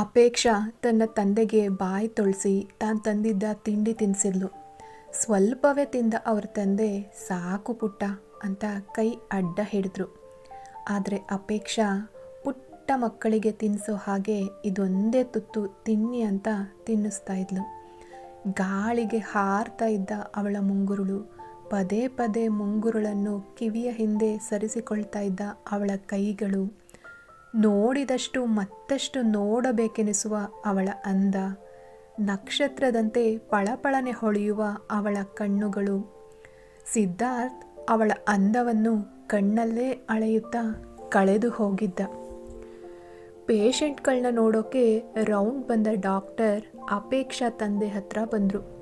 ಅಪೇಕ್ಷಾ ತನ್ನ ತಂದೆಗೆ ಬಾಯಿ ತೊಳಸಿ ತಾನು ತಂದಿದ್ದ ತಿಂಡಿ ತಿನ್ನಿಸಿದ್ಲು ಸ್ವಲ್ಪವೇ ತಿಂದ ಅವ್ರ ತಂದೆ, ಸಾಕು ಪುಟ್ಟ ಅಂತ ಕೈ ಅಡ್ಡ ಹಿಡಿದ್ರು. ಆದರೆ ಅಪೇಕ್ಷಾ, ಪುಟ್ಟ ಮಕ್ಕಳಿಗೆ ತಿನ್ನಿಸೋ ಹಾಗೆ ಇದೊಂದೇ ತುತ್ತು ತಿನ್ನಿ ಅಂತ ತಿನ್ನಿಸ್ತಾ ಇದ್ಲು. ಗಾಳಿಗೆ ಹಾರ್ತಾ ಇದ್ದ ಅವಳ ಮುಂಗುರುಳು, ಪದೇ ಪದೇ ಮುಂಗುರುಳನ್ನು ಕಿವಿಯ ಹಿಂದೆ ಸರಿಸಿಕೊಳ್ತಾ ಇದ್ದ ಅವಳ ಕೈಗಳು ನೋಡಿದಷ್ಟು ಮತ್ತಷ್ಟು ನೋಡಬೇಕೆನಿಸುವ ಅವಳ ಅಂದ. ನಕ್ಷತ್ರದಂತೆ ಪಳಪಳನೆ ಹೊಳೆಯುವ ಅವಳ ಕಣ್ಣುಗಳು. ಸಿದ್ಧಾರ್ಥ್ ಅವಳ ಅಂದವನ್ನು ಕಣ್ಣಲ್ಲೇ ಅಳೆಯುತ್ತಾ ಕಳೆದು ಹೋಗಿದ್ದ. ಪೇಷಂಟ್ಗಳನ್ನ ನೋಡೋಕೆ ರೌಂಡ್ ಬಂದ ಡಾಕ್ಟರ್ ಅಪೇಕ್ಷಾ ತಂದೆ ಹತ್ರ ಬಂದರು.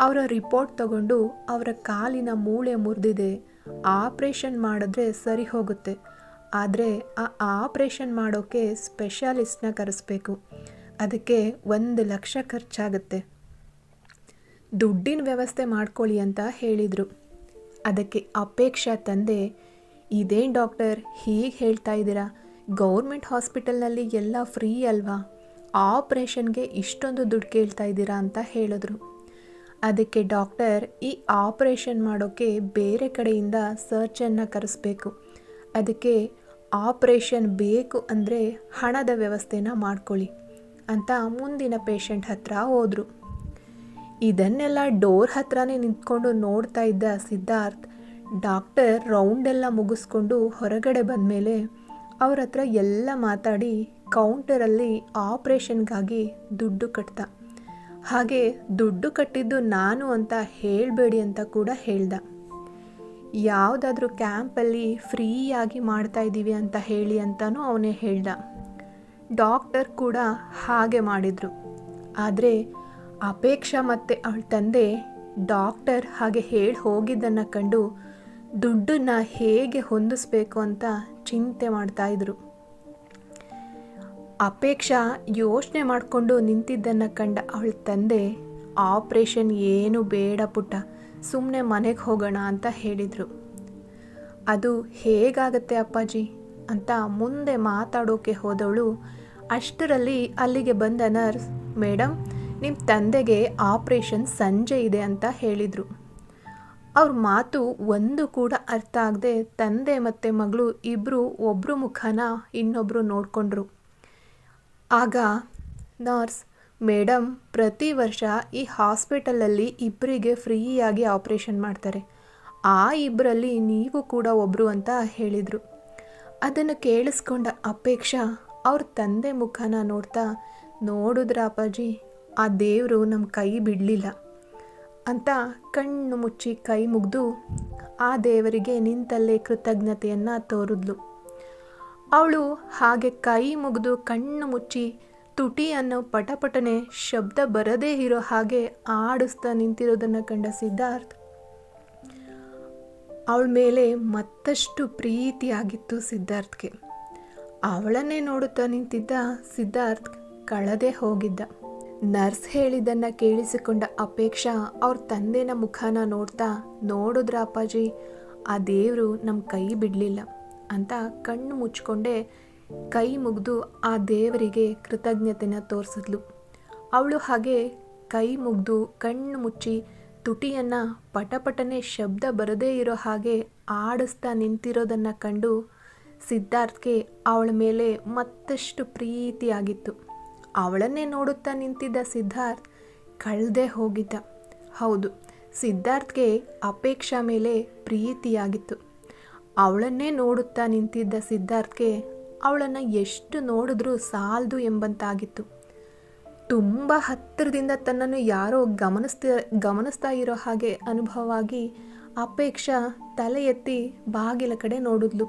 ಅವರ ರಿಪೋರ್ಟ್ ತಗೊಂಡು ಅವರ ಕಾಲಿನ ಮೂಳೆ ಮುರಿದಿದೆ. ಆಪ್ರೇಷನ್ ಮಾಡಿದ್ರೆ ಸರಿ ಹೋಗುತ್ತೆ. ಆದರೆ ಆ ಆಪ್ರೇಷನ್ ಮಾಡೋಕ್ಕೆ ಸ್ಪೆಷಾಲಿಸ್ಟ್ನ ಕರೆಸ್ಬೇಕು. ಅದಕ್ಕೆ ಒಂದು ಲಕ್ಷ ಖರ್ಚಾಗುತ್ತೆ. ದುಡ್ಡಿನ ವ್ಯವಸ್ಥೆ ಮಾಡ್ಕೊಳ್ಳಿ ಅಂತ ಹೇಳಿದರು. ಅದಕ್ಕೆ ಅಪೇಕ್ಷಾ ತಂದೆ ಇದೇನು ಡಾಕ್ಟರ್, ಹೀಗೆ ಹೇಳ್ತಾ ಇದ್ದೀರಾ? ಗೌರ್ಮೆಂಟ್ ಹಾಸ್ಪಿಟಲ್ನಲ್ಲಿ ಎಲ್ಲ ಫ್ರೀ ಅಲ್ವಾ? ಆಪ್ರೇಷನ್ಗೆ ಇಷ್ಟೊಂದು ದುಡ್ಡು ಕೇಳ್ತಾ ಇದ್ದೀರಾ? ಅಂತ ಹೇಳಿದ್ರು. ಅದಕ್ಕೆ ಡಾಕ್ಟರ್, ಈ ಆಪ್ರೇಷನ್ ಮಾಡೋಕ್ಕೆ ಬೇರೆ ಕಡೆಯಿಂದ ಸರ್ಚನ್ನು ಕರೆಸ್ಬೇಕು. ಅದಕ್ಕೆ ಆಪ್ರೇಷನ್ ಬೇಕು ಅಂದರೆ ಹಣದ ವ್ಯವಸ್ಥೆನ ಮಾಡ್ಕೊಳ್ಳಿ ಅಂತ ಮುಂದಿನ ಪೇಷಂಟ್ ಹತ್ರ ಹೋದರು. ಇದನ್ನೆಲ್ಲ ಡೋರ್ ಹತ್ರನೇ ನಿಂತ್ಕೊಂಡು ನೋಡ್ತಾ ಇದ್ದ ಸಿದ್ಧಾರ್ಥ್ ಡಾಕ್ಟರ್ ರೌಂಡೆಲ್ಲ ಮುಗಿಸ್ಕೊಂಡು ಹೊರಗಡೆ ಬಂದಮೇಲೆ ಅವ್ರ ಹತ್ರ ಎಲ್ಲ ಮಾತಾಡಿ ಕೌಂಟರಲ್ಲಿ ಆಪ್ರೇಷನ್ಗಾಗಿ ದುಡ್ಡು ಕಟ್ತ ಹಾಗೆ ದುಡ್ಡು ಕಟ್ಟಿದ್ದು ನಾನು ಅಂತ ಹೇಳಬೇಡಿ ಅಂತ ಕೂಡ ಹೇಳ್ದ. ಯಾವುದಾದ್ರೂ ಕ್ಯಾಂಪಲ್ಲಿ ಫ್ರೀಯಾಗಿ ಮಾಡ್ತಾ ಇದ್ದೀವಿ ಅಂತ ಹೇಳಿ ಅಂತಲೂ ಅವನೇ ಹೇಳ್ದ. ಡಾಕ್ಟರ್ ಕೂಡ ಹಾಗೆ ಮಾಡಿದರು. ಆದರೆ ಅಪೇಕ್ಷಾ ಮತ್ತು ಅವಳ ತಂದೆ ಡಾಕ್ಟರ್ ಹಾಗೆ ಹೇಳಿ ಹೋಗಿದ್ದನ್ನು ಕಂಡು ದುಡ್ಡನ್ನು ಹೇಗೆ ಹೊಂದಿಸ್ಬೇಕು ಅಂತ ಚಿಂತೆ ಮಾಡ್ತಾಯಿದ್ರು ಅಪೇಕ್ಷಾ ಯೋಚನೆ ಮಾಡಿಕೊಂಡು ನಿಂತಿದ್ದನ್ನು ಕಂಡ ಅವಳ ತಂದೆ, ಆಪ್ರೇಷನ್ ಏನು ಬೇಡ ಪುಟ್ಟ. ಸುಮ್ಮನೆ ಮನೆಗೆ ಹೋಗೋಣ ಅಂತ ಹೇಳಿದರು. ಅದು ಹೇಗಾಗತ್ತೆ ಅಪ್ಪಾಜಿ? ಅಂತ ಮುಂದೆ ಮಾತಾಡೋಕೆ ಹೋದವಳು, ಅಷ್ಟರಲ್ಲಿ ಅಲ್ಲಿಗೆ ಬಂದ ನರ್ಸ್ ಮೇಡಮ್ ನಿಮ್ಮ ತಂದೆಗೆ ಆಪ್ರೇಷನ್ ಸಂಜೆ ಇದೆ ಅಂತ ಹೇಳಿದರು. ಅವ್ರ ಮಾತು ಒಂದು ಕೂಡ ಅರ್ಥ ಆಗದೆ ತಂದೆ ಮತ್ತು ಮಗಳು ಇಬ್ಬರು ಒಬ್ಬರು ಮುಖನ ಇನ್ನೊಬ್ಬರು ನೋಡಿಕೊಂಡ್ರು. ಆಗ ನರ್ಸ್ ಮೇಡಮ್ ಪ್ರತಿ ವರ್ಷ ಈ ಹಾಸ್ಪಿಟಲಲ್ಲಿ ಇಬ್ಬರಿಗೆ ಫ್ರೀಯಾಗಿ ಆಪ್ರೇಷನ್ ಮಾಡ್ತಾರೆ. ಆ ಇಬ್ಬರಲ್ಲಿ ನೀವು ಕೂಡ ಒಬ್ಬರು ಅಂತ ಹೇಳಿದರು. ಅದನ್ನು ಕೇಳಿಸ್ಕೊಂಡ ಅಪೇಕ್ಷಾ ಅವ್ರ ತಂದೆ ಮುಖನ ನೋಡ್ತಾ, ನೋಡಿದ್ರ ಅಪ್ಪಾಜಿ, ಆ ದೇವರು ನಮ್ಮ ಕೈ ಬಿಡಲಿಲ್ಲ ಅಂತ ಕಣ್ಣು ಮುಚ್ಚಿ ಕೈ ಮುಗಿದು ಆ ದೇವರಿಗೆ ನಿಂತಲ್ಲೇ ಕೃತಜ್ಞತೆಯನ್ನು ತೋರಿದ್ಲು. ಅವಳು ಹಾಗೆ ಕೈ ಮುಗಿದು ಕಣ್ಣು ಮುಚ್ಚಿ ತುಟಿ ಅನ್ನೋ ಪಟಪಟನೆ ಶಬ್ದ ಬರದೇ ಇರೋ ಹಾಗೆ ಆಡಿಸ್ತಾ ನಿಂತಿರೋದನ್ನು ಕಂಡ ಸಿದ್ಧಾರ್ಥ್, ಅವಳ ಮೇಲೆ ಮತ್ತಷ್ಟು ಪ್ರೀತಿಯಾಗಿತ್ತು ಸಿದ್ಧಾರ್ಥ್ಗೆ. ಅವಳನ್ನೇ ನೋಡುತ್ತಾ ನಿಂತಿದ್ದ ಸಿದ್ಧಾರ್ಥ್ ಕಳದೆ ಹೋಗಿದ್ದ. ನರ್ಸ್ ಹೇಳಿದ್ದನ್ನು ಕೇಳಿಸಿಕೊಂಡ ಅಪೇಕ್ಷಾ ಅವ್ರ ತಂದೆನ ಮುಖನ ನೋಡ್ತಾ ನೋಡಿದ್ರ ಅಪ್ಪಾಜಿ ಆ ದೇವರು ನಮ್ಮ ಕೈ ಬಿಡಲಿಲ್ಲ ಅಂತ ಕಣ್ಣು ಮುಚ್ಕೊಂಡೆ ಕೈ ಮುಗಿದು ಆ ದೇವರಿಗೆ ಕೃತಜ್ಞತೆನ ತೋರಿಸಿದ್ಲು. ಅವಳು ಹಾಗೆ ಕೈ ಮುಗಿದು ಕಣ್ಣು ಮುಚ್ಚಿ ತುಟಿಯನ್ನು ಪಟಪಟನೆ ಶಬ್ದ ಬರದೇ ಇರೋ ಹಾಗೆ ಆಡಿಸ್ತಾ ನಿಂತಿರೋದನ್ನು ಕಂಡು ಸಿದ್ಧಾರ್ಥ್ಗೆ ಅವಳ ಮೇಲೆ ಮತ್ತಷ್ಟು ಪ್ರೀತಿಯಾಗಿತ್ತು ಅವಳನ್ನೇ ನೋಡುತ್ತಾ ನಿಂತಿದ್ದ ಸಿದ್ಧಾರ್ಥ್ ಕಳೆದೇ ಹೋಗಿದ್ದ. ಹೌದು, ಸಿದ್ಧಾರ್ಥ್ಗೆ ಅಪೇಕ್ಷಾ ಮೇಲೆ ಪ್ರೀತಿಯಾಗಿತ್ತು. ಅವಳನ್ನೇ ನೋಡುತ್ತಾ ನಿಂತಿದ್ದ ಸಿದ್ಧಾರ್ಥ್ಗೆ ಅವಳನ್ನು ಎಷ್ಟು ನೋಡಿದ್ರೂ ಸಾಲದು ಎಂಬಂತಾಗಿತ್ತು. ತುಂಬ ಹತ್ತಿರದಿಂದ ತನ್ನನ್ನು ಯಾರೋ ಗಮನಿಸ್ತ, ಗಮನಿಸ್ತಾ ಇರೋ ಹಾಗೆ ಅನುಭವವಾಗಿ ಅಪೇಕ್ಷಾ ತಲೆ ಎತ್ತಿ ಬಾಗಿಲ ಕಡೆ ನೋಡಿದ್ಲು.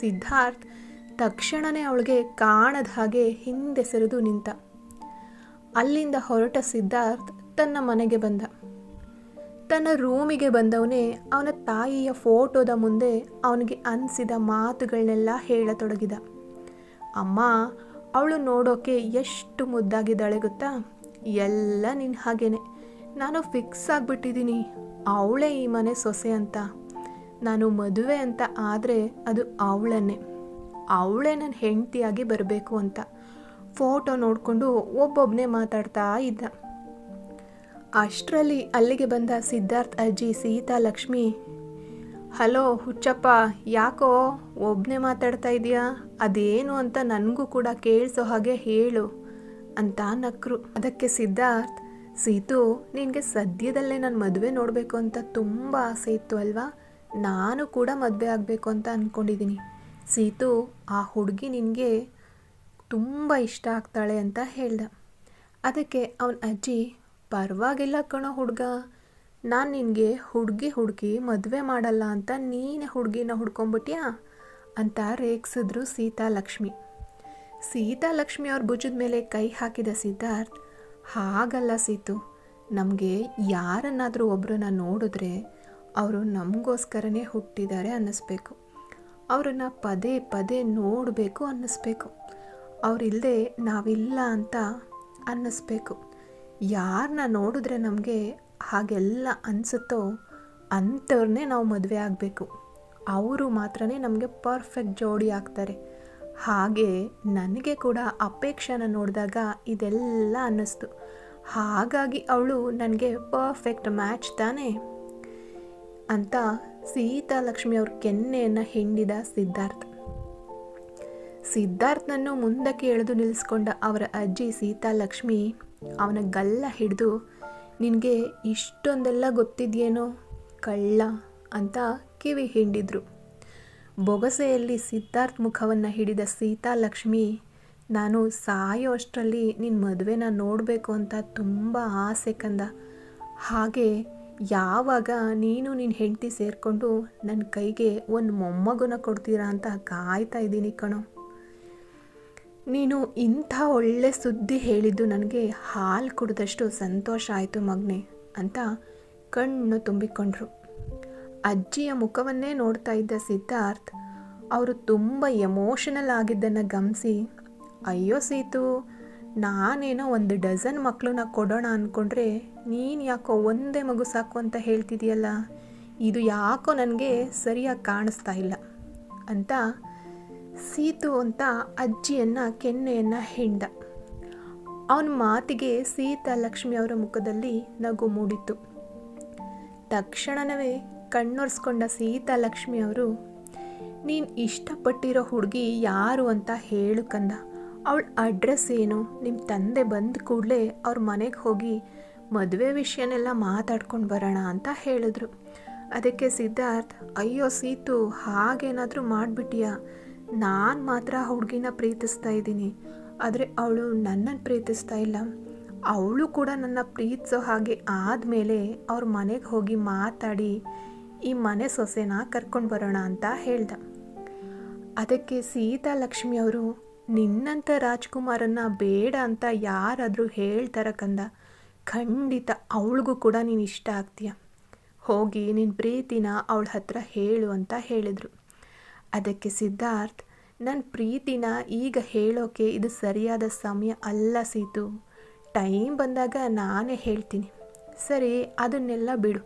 ಸಿದ್ಧಾರ್ಥ್ ತಕ್ಷಣವೇ ಅವಳಿಗೆ ಕಾಣದ ಹಾಗೆ ಹಿಂದೆ ಸರಿದು ನಿಂತ. ಅಲ್ಲಿಂದ ಹೊರಟ ಸಿದ್ಧಾರ್ಥ್ ತನ್ನ ಮನೆಗೆ ಬಂದ. ತನ್ನ ರೂಮಿಗೆ ಬಂದವನೇ ಅವನ ತಾಯಿಯ ಫೋಟೋದ ಮುಂದೆ ಅವನಿಗೆ ಅನಿಸಿದ ಮಾತುಗಳನ್ನೆಲ್ಲ ಹೇಳತೊಡಗಿದ. ಅಮ್ಮ, ಅವಳು ನೋಡೋಕೆ ಎಷ್ಟು ಮುದ್ದಾಗಿದ್ದಾಳೆ ಗೊತ್ತಾ? ಎಲ್ಲ ನಿನ್ನ ಹಾಗೇನೆ. ನಾನು ಫಿಕ್ಸ್ ಆಗಿಬಿಟ್ಟಿದ್ದೀನಿ. ಅವಳೇ ಈ ಮನೆ ಸೊಸೆ ಅಂತ. ನಾನು ಮದುವೆ ಅಂತ ಆದರೆ ಅದು ಅವಳನ್ನೇ. ಅವಳೇ ನನ್ನ ಹೆಂಡತಿಯಾಗಿ ಬರಬೇಕು ಅಂತ. ಫೋಟೋ ನೋಡಿಕೊಂಡು ಒಬ್ಬೊಬ್ಬನೇ ಮಾತಾಡ್ತಾ ಇದ್ದ. ಅಷ್ಟರಲ್ಲಿ ಅಲ್ಲಿಗೆ ಬಂದ ಸಿದ್ಧಾರ್ಥ್, ಅಜ್ಜಿ, ಸೀತಾ, ಲಕ್ಷ್ಮಿ ಹಲೋ ಹುಚ್ಚಪ್ಪ, ಯಾಕೋ ಒಬ್ಬನೇ ಮಾತಾಡ್ತಾ ಇದೀಯಾ ಅದೇನು ಅಂತ ನನಗೂ ಕೂಡ ಕೇಳಿಸೋ ಹಾಗೆ ಹೇಳು ಅಂತ ನಕ್ರು. ಅದಕ್ಕೆ ಸಿದ್ಧಾರ್ಥ್, ಸೀತು, ನಿನಗೆ ಸದ್ಯದಲ್ಲೇ ನಾನು ಮದುವೆ ನೋಡಬೇಕು ಅಂತ ತುಂಬ ಆಸೆ ಇತ್ತು ಅಲ್ವಾ? ನಾನು ಕೂಡ ಮದುವೆ ಆಗಬೇಕು ಅಂತ ಅಂದ್ಕೊಂಡಿದ್ದೀನಿ ಸೀತು, ಆ ಹುಡುಗಿ ನಿನಗೆ ತುಂಬ ಇಷ್ಟ ಆಗ್ತಾಳೆ ಅಂತ ಹೇಳ್ದ. ಅದಕ್ಕೆ ಅವನ ಅಜ್ಜಿ, ಪರವಾಗಿಲ್ಲ ಕಣೋ ಹುಡುಗ. ನಾನು ನಿನಗೆ ಹುಡುಗಿ ಹುಡುಗಿ ಮದುವೆ ಮಾಡಲ್ಲ ಅಂತ ನೀನೇ ಹುಡುಗಿನ ಹುಡ್ಕೊಂಬಿಟ್ಯಾ? ಅಂತ ರೇಗಿಸಿದ್ರು ಸೀತಾ ಲಕ್ಷ್ಮಿ ಸೀತಾ ಲಕ್ಷ್ಮಿ ಅವ್ರ ಭುಜದ ಮೇಲೆ ಕೈ ಹಾಕಿದ ಸಿದ್ಧಾರ್ಥ್, ಹಾಗಲ್ಲ ಸೀತು, ನಮಗೆ ಯಾರನ್ನಾದರೂ ಒಬ್ಬರನ್ನ ನೋಡಿದ್ರೆ ಅವರು ನಮಗೋಸ್ಕರನೇ ಹುಟ್ಟಿದ್ದಾರೆ ಅನ್ನಿಸ್ಬೇಕು. ಅವರನ್ನು ಪದೇ ಪದೇ ನೋಡಬೇಕು ಅನ್ನಿಸ್ಬೇಕು. ಅವರಿಲ್ಲದೆ ನಾವಿಲ್ಲ ಅಂತ ಅನ್ನಿಸ್ಬೇಕು. ಯಾರನ್ನ ನೋಡಿದ್ರೆ ನಮಗೆ ಹಾಗೆಲ್ಲ ಅನಿಸುತ್ತೋ ಅಂಥವ್ರನ್ನೇ ನಾವು ಮದುವೆ ಆಗಬೇಕು. ಅವರು ಮಾತ್ರ ನಮಗೆ ಪರ್ಫೆಕ್ಟ್ ಜೋಡಿ ಆಗ್ತಾರೆ. ಹಾಗೆ ನನಗೆ ಕೂಡ ಅಪೇಕ್ಷೆನ ನೋಡಿದಾಗ ಇದೆಲ್ಲ ಅನ್ನಿಸ್ತು. ಹಾಗಾಗಿ ಅವಳು ನನಗೆ ಪರ್ಫೆಕ್ಟ್ ಮ್ಯಾಚ್ ತಾನೇ? ಅಂತ ಸೀತಾ ಲಕ್ಷ್ಮಿ ಅವ್ರ ಕೆನ್ನೆಯನ್ನು ಹಿಂಡಿದ ಸಿದ್ಧಾರ್ಥ. ಸಿದ್ಧಾರ್ಥನನ್ನು ಮುಂದಕ್ಕೆ ಎಳೆದು ನಿಲ್ಲಿಸ್ಕೊಂಡ ಅವರ ಅಜ್ಜಿ ಸೀತಾಲಕ್ಷ್ಮಿ ಅವನ ಗಲ್ಲ ಹಿಡಿದು ನಿನಗೆ ಇಷ್ಟೊಂದೆಲ್ಲ ಗೊತ್ತಿದೆಯೇನೋ? ಕಳ್ಳ ಅಂತ ಕಿವಿ ಹಿಂಡಿದ್ರು. ಬೊಗಸೆಯಲ್ಲಿ ಸಿದ್ಧಾರ್ಥ್ ಮುಖವನ್ನು ಹಿಡಿದ ಸೀತಾ ಲಕ್ಷ್ಮಿ ನಾನು ಸಾಯೋ ಅಷ್ಟರಲ್ಲಿ ನಿನ್ನ ಮದುವೆನ ನೋಡಬೇಕು ಅಂತ ತುಂಬ ಆಸೆ ಕಂದ. ಹಾಗೆ ಯಾವಾಗ ನೀನು ನಿನ್ನ ಹೆಂಡತಿ ಸೇರಿಕೊಂಡು ನನ್ನ ಕೈಗೆ ಒಂದು ಮೊಮ್ಮಗುನ ಕೊಡ್ತೀರಾ ಅಂತ ಕಾಯ್ತಾ ಇದ್ದೀನಿ ಕಣೋ. ನೀನು ಇಂಥ ಒಳ್ಳೆ ಸುದ್ದಿ ಹೇಳಿದ್ದು ನನಗೆ ಹಾಲು ಕುಡಿದಷ್ಟು ಸಂತೋಷ ಆಯಿತು ಮಗ್ನೆ ಅಂತ ಕಣ್ಣು ತುಂಬಿಕೊಂಡ್ರು. ಅಜ್ಜಿಯ ಮುಖವನ್ನೇ ನೋಡ್ತಾ ಇದ್ದ ಸಿದ್ಧಾರ್ಥ್ ಅವರು ತುಂಬ ಎಮೋಷನಲ್ ಆಗಿದ್ದನ್ನು ಗಮನಿಸಿ ಅಯ್ಯೋ ಸೀತು, ನಾನೇನೋ ಒಂದು ಡಜನ್ ಮಕ್ಕಳನ್ನ ಕೊಡೋಣ ಅಂದ್ಕೊಂಡ್ರೆ ನೀನು ಯಾಕೋ ಒಂದೇ ಮಗು ಸಾಕು ಅಂತ ಹೇಳ್ತಿದೆಯಲ್ಲ, ಇದು ಯಾಕೋ ನನಗೆ ಸರಿಯಾಗಿ ಕಾಣಿಸ್ತಾ ಇಲ್ಲ ಅಂತ ಸೀತು ಅಂತ ಅಜ್ಜಿಯನ್ನು, ಕೆನ್ನೆಯನ್ನು ಹಿಂಡ ಅವನ ಮಾತಿಗೆ ಸೀತಾ ಲಕ್ಷ್ಮಿ ಅವರ ಮುಖದಲ್ಲಿ ನಗು ಮೂಡಿತು ತಕ್ಷಣವೇ ಕಣ್ಣೊರೆಸ್ಕೊಂಡ ಸೀತಾ ಲಕ್ಷ್ಮಿ ಅವರು, ನೀನು ಇಷ್ಟಪಟ್ಟಿರೋ ಹುಡುಗಿ ಯಾರು ಅಂತ ಹೇಳು ಕಂದ. ಅವಳ ಅಡ್ರೆಸ್ ಏನು? ನಿಮ್ಮ ತಂದೆ ಬಂದ ಕೂಡಲೇ ಅವ್ರ ಮನೆಗೆ ಹೋಗಿ ಮದುವೆ ವಿಷಯನೆಲ್ಲ ಮಾತಾಡ್ಕೊಂಡು ಬರೋಣ ಅಂತ ಹೇಳಿದ್ರು. ಅದಕ್ಕೆ ಸಿದ್ಧಾರ್ಥ್, ಅಯ್ಯೋ ಸೀತು, ಹಾಗೇನಾದರೂ ಮಾಡಿಬಿಟ್ಟಿಯಾ? ನಾನು ಮಾತ್ರ ಹುಡುಗಿನ ಪ್ರೀತಿಸ್ತಾ ಇದ್ದೀನಿ. ಆದರೆ ಅವಳು ನನ್ನನ್ನು ಪ್ರೀತಿಸ್ತಾ ಇಲ್ಲ. ಅವಳು ಕೂಡ ನನ್ನ ಪ್ರೀತಿಸೋ ಹಾಗೆ ಆದಮೇಲೆ ಅವ್ರ ಮನೆಗೆ ಹೋಗಿ ಮಾತಾಡಿ, ಈ ಮನೆ ಸೊಸೆನ ಕರ್ಕೊಂಡು ಬರೋಣ ಅಂತ ಹೇಳ್ದ. ಅದಕ್ಕೆ ಸೀತಾ ಲಕ್ಷ್ಮಿ ಅವರು ನಿನ್ನಂಥ ರಾಜ್ಕುಮಾರನ್ನ ಬೇಡ ಅಂತ ಯಾರಾದರೂ ಹೇಳ್ತಾರ ಕಂದ. ಖಂಡಿತ ಅವಳಿಗೂ ಕೂಡ ನೀನು ಇಷ್ಟ ಆಗ್ತೀಯ. ಹೋಗಿ ನಿನ್ನ ಪ್ರೀತಿನ ಅವಳ ಹತ್ರ ಹೇಳು ಅಂತ ಹೇಳಿದರು. ಅದಕ್ಕೆ ಸಿದ್ಧಾರ್ಥ್ ನನ್ನ ಪ್ರೀತಿನ ಈಗ ಹೇಳೋಕೆ ಇದು ಸರಿಯಾದ ಸಮಯ ಅಲ್ಲ ಸೀತು. ಟೈಮ್ ಬಂದಾಗ ನಾನೇ ಹೇಳ್ತೀನಿ. ಸರಿ, ಅದನ್ನೆಲ್ಲ ಬಿಡು.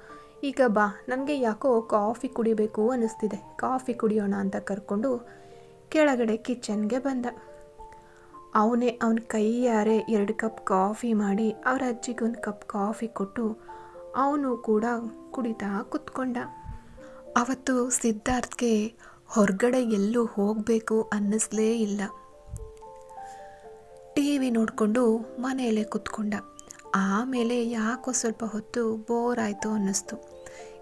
ಈಗ ಬಾ, ನನಗೆ ಯಾಕೋ ಕಾಫಿ ಕುಡಿಬೇಕು ಅನ್ನಿಸ್ತಿದೆ. ಕಾಫಿ ಕುಡಿಯೋಣ ಅಂತ ಕರ್ಕೊಂಡು ಕೆಳಗಡೆ ಕಿಚನ್ಗೆ ಬಂದ. ಅವನೇ ಅವನ ಕೈಯಾರೆ ಎರಡು ಕಪ್ ಕಾಫಿ ಮಾಡಿ, ಅವ್ರ ಅಜ್ಜಿಗೊಂದು ಕಪ್ ಕಾಫಿ ಕೊಟ್ಟು ಅವನು ಕೂಡ ಕುಡಿತಾ ಕುತ್ಕೊಂಡ. ಅವತ್ತು ಸಿದ್ಧಾರ್ಥ್ಗೆ ಹೊರಗಡೆ ಎಲ್ಲೂ ಹೋಗಬೇಕು ಅನ್ನಿಸ್ಲೇ ಇಲ್ಲ. ಟಿ ವಿ ನೋಡಿಕೊಂಡು ಮನೆಯಲ್ಲೇ ಕುತ್ಕೊಂಡ. ಆಮೇಲೆ ಯಾಕೋ ಸ್ವಲ್ಪ ಹೊತ್ತು ಬೋರ್ ಆಯಿತು ಅನ್ನಿಸ್ತು.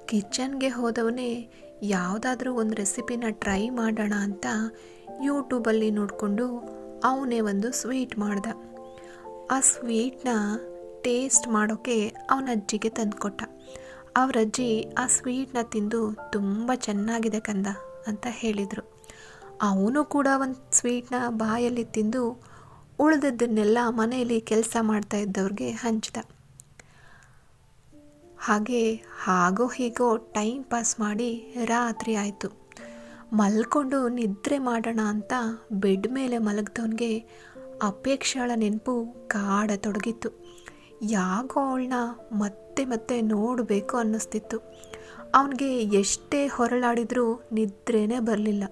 ಕಿಚನ್ಗೆ ಹೋದವನೇ ಯಾವುದಾದ್ರೂ ಒಂದು ರೆಸಿಪಿನ ಟ್ರೈ ಮಾಡೋಣ ಅಂತ ಯೂಟ್ಯೂಬಲ್ಲಿ ನೋಡಿಕೊಂಡು ಅವನೇ ಒಂದು ಸ್ವೀಟ್ ಮಾಡ್ದ. ಆ ಸ್ವೀಟ್ನ ಟೇಸ್ಟ್ ಮಾಡೋಕ್ಕೆ ಅವನ ಅಜ್ಜಿಗೆ ತಂದುಕೊಟ್ಟ. ಅವರಜ್ಜಿ ಆ ಸ್ವೀಟ್ನ ತಿಂದು ತುಂಬ ಚೆನ್ನಾಗಿದೆ ಕಂದ. ಅಂತ ಹೇಳಿದರು. ಅವನು ಕೂಡ ಒಂದು ಸ್ವೀಟ್ನ ಬಾಯಲ್ಲಿ ತಿಂದು ಉಳಿದದ್ದನ್ನೆಲ್ಲ ಮನೆಯಲ್ಲಿ ಕೆಲಸ ಮಾಡ್ತಾ ಇದ್ದವ್ರಿಗೆ ಹಂಚಿದ. ಹಾಗೆ ಹಾಗೋ ಹೀಗೋ ಟೈಮ್ ಪಾಸ್ ಮಾಡಿ ರಾತ್ರಿ ಆಯಿತು. ಮಲ್ಕೊಂಡು ನಿದ್ರೆ ಮಾಡೋಣ ಅಂತ ಬೆಡ್ ಮೇಲೆ ಮಲಗ್ದವನಿಗೆ ಅಪೇಕ್ಷೆಗಳ ನೆನಪು ಕಾಡತೊಡಗಿತ್ತು. ಯಾಕೋ ಅವಳನ್ನ ಮತ್ತೆ ಮತ್ತೆ ನೋಡಬೇಕು ಅನ್ನಿಸ್ತಿತ್ತು. ಅವನಿಗೆ ಎಷ್ಟೇ ಹೊರಳಾಡಿದ್ರೂ ನಿದ್ರೆನೇ ಬರಲಿಲ್ಲ.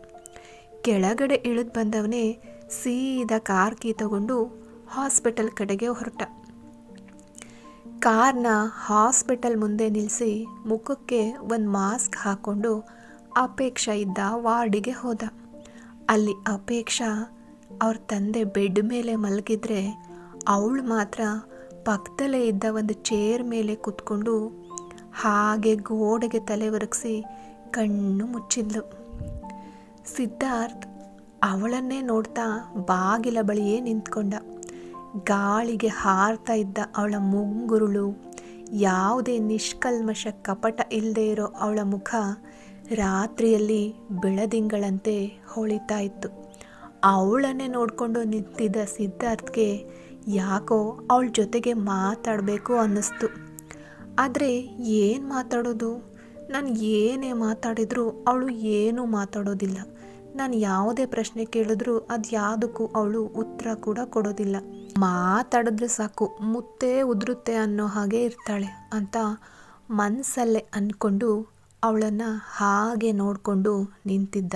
ಕೆಳಗಡೆ ಇಳಿದು ಬಂದವನೇ ಸೀದಾ ಕಾರ್ ಕೀ ತಗೊಂಡು ಹಾಸ್ಪಿಟಲ್ ಕಡೆಗೆ ಹೊರಟ. ಕಾರ್ನ ಹಾಸ್ಪಿಟಲ್ ಮುಂದೆ ನಿಲ್ಲಿಸಿ ಮುಖಕ್ಕೆ ಒಂದು ಮಾಸ್ಕ್ ಹಾಕ್ಕೊಂಡು ಅಪೇಕ್ಷ ಇದ್ದ ವಾರ್ಡಿಗೆ ಹೋದ. ಅಲ್ಲಿ ಅಪೇಕ್ಷ ಅವ್ರ ತಂದೆ ಬೆಡ್ ಮೇಲೆ ಮಲಗಿದ್ರೆ ಅವಳು ಮಾತ್ರ ಪಕ್ಕದಲ್ಲೇ ಇದ್ದ ಒಂದು ಚೇರ್ ಮೇಲೆ ಕೂತ್ಕೊಂಡು ಹಾಗೆ ಗೋಡೆಗೆ ತಲೆ ಒರಗಿಸಿ ಕಣ್ಣು ಮುಚ್ಚಿದ್ಲು. ಸಿದ್ಧಾರ್ಥ್ ಅವಳನ್ನೇ ನೋಡ್ತಾ ಬಾಗಿಲ ಬಳಿಯೇ ನಿಂತ್ಕೊಂಡ. ಗಾಳಿಗೆ ಹಾರ್ತಾ ಇದ್ದ ಅವಳ ಮುಂಗುರುಳು, ಯಾವುದೇ ನಿಷ್ಕಲ್ಮಶ ಕಪಟ ಇಲ್ಲದೆ ಇರೋ ಅವಳ ಮುಖ ರಾತ್ರಿಯಲ್ಲಿ ಬೆಳದಿಂಗಳಂತೆ ಹೊಳಿತಾ ಇತ್ತು. ಅವಳನ್ನೇ ನೋಡಿಕೊಂಡು ನಿಂತಿದ್ದ ಸಿದ್ಧಾರ್ಥ್ಗೆ ಯಾಕೋ ಅವಳ ಜೊತೆಗೆ ಮಾತಾಡಬೇಕು ಅನ್ನಿಸ್ತು. ಆದರೆ ಏನು ಮಾತಾಡೋದು? ನಾನು ಏನೇ ಮಾತಾಡಿದರೂ ಅವಳು ಏನೂ ಮಾತಾಡೋದಿಲ್ಲ. ನಾನು ಯಾವುದೇ ಪ್ರಶ್ನೆ ಕೇಳಿದ್ರೂ ಅದು ಯಾವುದಕ್ಕೂ ಅವಳು ಉತ್ತರ ಕೂಡ ಕೊಡೋದಿಲ್ಲ. ಮಾತಾಡಿದ್ರೆ ಸಾಕು, ಮುತ್ತೇ ಉದುರುತ್ತೆ ಅನ್ನೋ ಹಾಗೆ ಇರ್ತಾಳೆ ಅಂತ ಮನಸ್ಸಲ್ಲೇ ಅಂದ್ಕೊಂಡು ಅವಳನ್ನು ಹಾಗೆ ನೋಡಿಕೊಂಡು ನಿಂತಿದ್ದ.